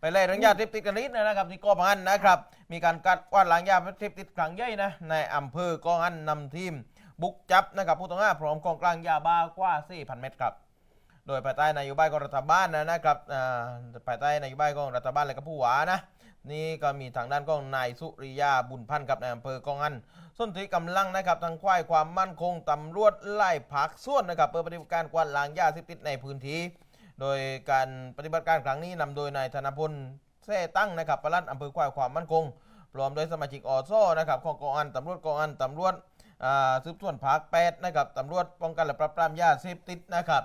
ไปไล่เรื่องยาเสพติดกันนิดนะครับที่กาะพังอันนะครับ มีการกัดกวาดล้างยาเสพติดครั้งใหญ่นะในอำเภอกาะพังอันนำทีม บุกจับนะครับผู้ต้องหาพร้อมของกลางยาบ้ากว่า 4,000 เม็ดครับโดยภายใต้นโยบายของรัฐบาลนะนะครับอ่าภายใต้นโยบายของรัฐบาลและก็ผู้ว่านะ นี่ก็มีทางด้านของนายสุริยาบุญพันธ์กับในอำเภอกองอันส่วนที่กำลังนะครับทางควายความมั่นคงตำรวจไล่ผักส่วนนะครับเปิดปฏิบัติการกวาดล้างยาเสพติดในพื้นที่ โดยการปฏิบัติการครั้งนี้นำโดยนายธนพลแท่ตั้งนะครับปลัดอำเภอควายความมั่นคงพร้อมโดยสมาชิกอโซนะครับของกองอันตำรวจกองอันตำรวจสืบสวนภาคแปดนะครับตำรวจป้องกันและปราบปรามยาเสพติดนะครับ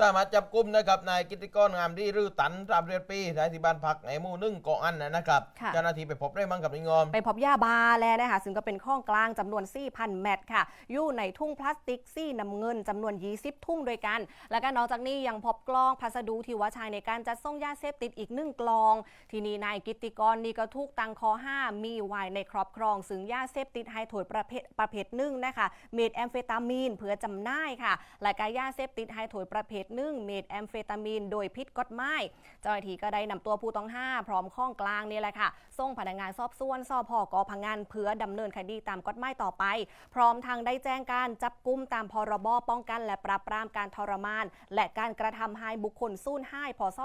สามารถจับกลุ่มนะครับนายกิติกรงามดีหรือตันตามเรียนปีท้ายที่บ้านพักในหมู่หนึ่งเกาะอันนะนะครับค่ะ เจ้าหน้าที่ไปพบได้มั้งกับนิงอม ไปพบยาบาแล้วนะคะซึ่งก็เป็นข้องกลางจำนวน 4,000แมตค่ะ อยู่ในทุ่งพลาสติกซี่น้ำเงินจำนวน 20 ทุ่งด้วยกัน แล้วก็นอกจากนี้ยังพบกล้องพัสดุที่ว่าใช้ในการจัดส่งยาเสพติดอีกหนึ่งกลอง ทีนี้นายกิตติกรนี่ก็ถูกตังคอ5มีไว้ในครอบครอง ซึ่งยาเสพติดไฮโถดประเภทประเภทหนึ่งนะคะเมดแอมเฟตามีนเพื่อจำหน่ายค่ะและก็ยาเสพติดไฮโถดประเภทหนึ่งเมดแอมเฟตามีน โดยพิษกฎหมายเจ้าหน้าที่ก็ได้นำตัวผู้ต้องห้าพร้อมข้องกลางนี่แหละค่ะ ส่งพนักงานสอบสวนสพกพังงานเพื่อดำเนินคดีตามกฎหมายต่อไป พร้อมทางได้แจ้งการจับกุมตามพรบป้องกัน และปราบปรามการทรมาน และการกระทำให้บุคคลสู้ให้พศ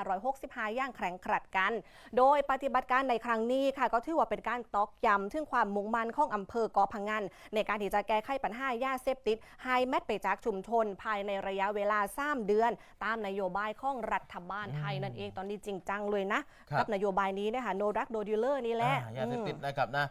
2565อย่างแข็งขัดกัน โดยปฏิบัติการในครั้งนี้ค่ะ ก็ถือว่าเป็นการตอกย้ำถึงความมุ่งมั่นของอำเภอกาะพังงานในการที่จะแก้ไขปัญหายาเสพติดไฮแมทไปจากชุมชนภายในระยะเวลา3 เดือน ตามนโยบายของรัฐบาลไทยนั่นเองตอนนี้จริงจังเลยนะ ครับ กับนโยบายนี้นะคะ no drug no dealer นี่แหละ อ่ายาเสพติดอืมนะครับนะ